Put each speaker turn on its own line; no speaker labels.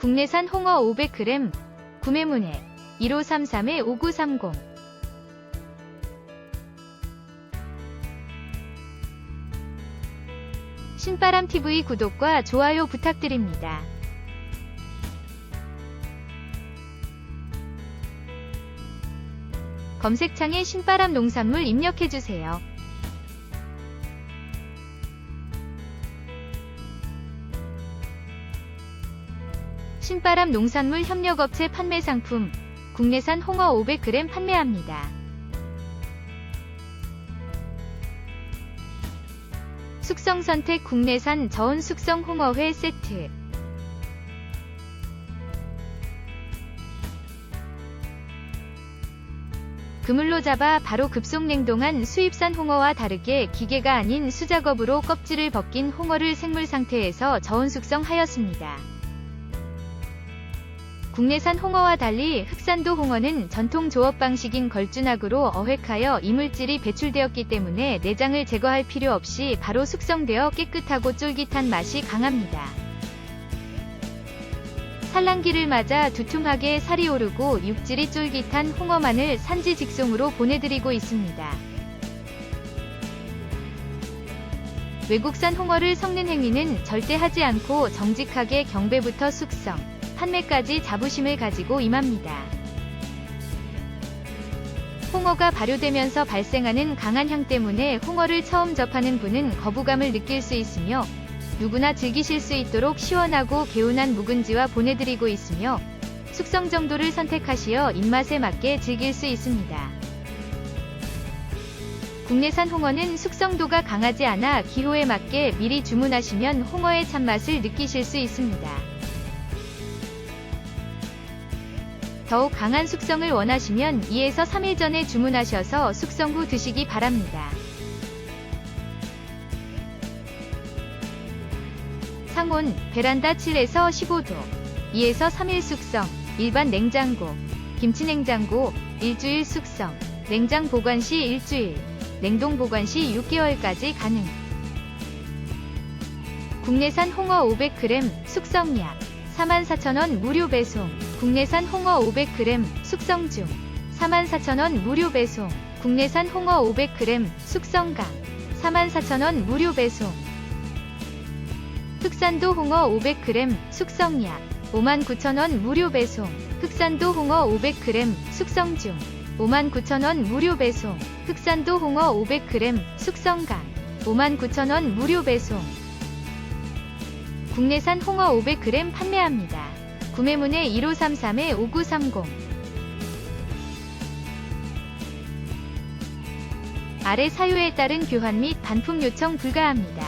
국내산 홍어 500g 구매문의 1533-5930 신바람TV 구독과 좋아요 부탁드립니다. 검색창에 신바람 농산물 입력해주세요. 신바람 농산물 협력업체 판매 상품 국내산 홍어 500g 판매합니다. 숙성 선택 국내산 저온 숙성 홍어회 세트 그물로 잡아 바로 급속 냉동한 수입산 홍어와 다르게 기계가 아닌 수작업으로 껍질을 벗긴 홍어를 생물 상태에서 저온 숙성하였습니다. 국내산 홍어와 달리 흑산도 홍어는 전통 조업 방식인 걸준학으로 어획하여 이물질이 배출되었기 때문에 내장을 제거할 필요 없이 바로 숙성되어 깨끗하고 쫄깃한 맛이 강합니다. 산란기를 맞아 두툼하게 살이 오르고 육질이 쫄깃한 홍어만을 산지 직송으로 보내드리고 있습니다. 외국산 홍어를 섞는 행위는 절대 하지 않고 정직하게 경배부터 숙성, 판매까지 자부심을 가지고 임합니다. 홍어가 발효되면서 발생하는 강한 향 때문에 홍어를 처음 접하는 분은 거부감을 느낄 수 있으며 누구나 즐기실 수 있도록 시원하고 개운한 묵은지와 보내드리고 있으며 숙성 정도를 선택하시어 입맛에 맞게 즐길 수 있습니다. 국내산 홍어는 숙성도가 강하지 않아 기호에 맞게 미리 주문하시면 홍어의 참맛을 느끼실 수 있습니다. 더욱 강한 숙성을 원하시면 2에서 3일 전에 주문하셔서 숙성 후 드시기 바랍니다. 상온, 베란다 7에서 15도, 2에서 3일 숙성, 일반 냉장고, 김치 냉장고, 일주일 숙성, 냉장 보관 시 일주일, 냉동 보관 시 6개월까지 가능. 국내산 홍어 500g 숙성약 44,000원 무료 배송. 국내산 홍어 500g 숙성 중 44,000원 무료 배송. 국내산 홍어 500g 숙성강 44,000원 무료 배송. 흑산도 홍어 500g 숙성약 59,000원 무료 배송. 흑산도 홍어 500g 숙성 중 59,000원 무료 배송. 흑산도 홍어 500g 숙성강 59,000원 무료 배송. 국내산 홍어 500g 판매합니다. 구매문의 1533-5930 아래 사유에 따른 교환 및 반품 요청 불가합니다.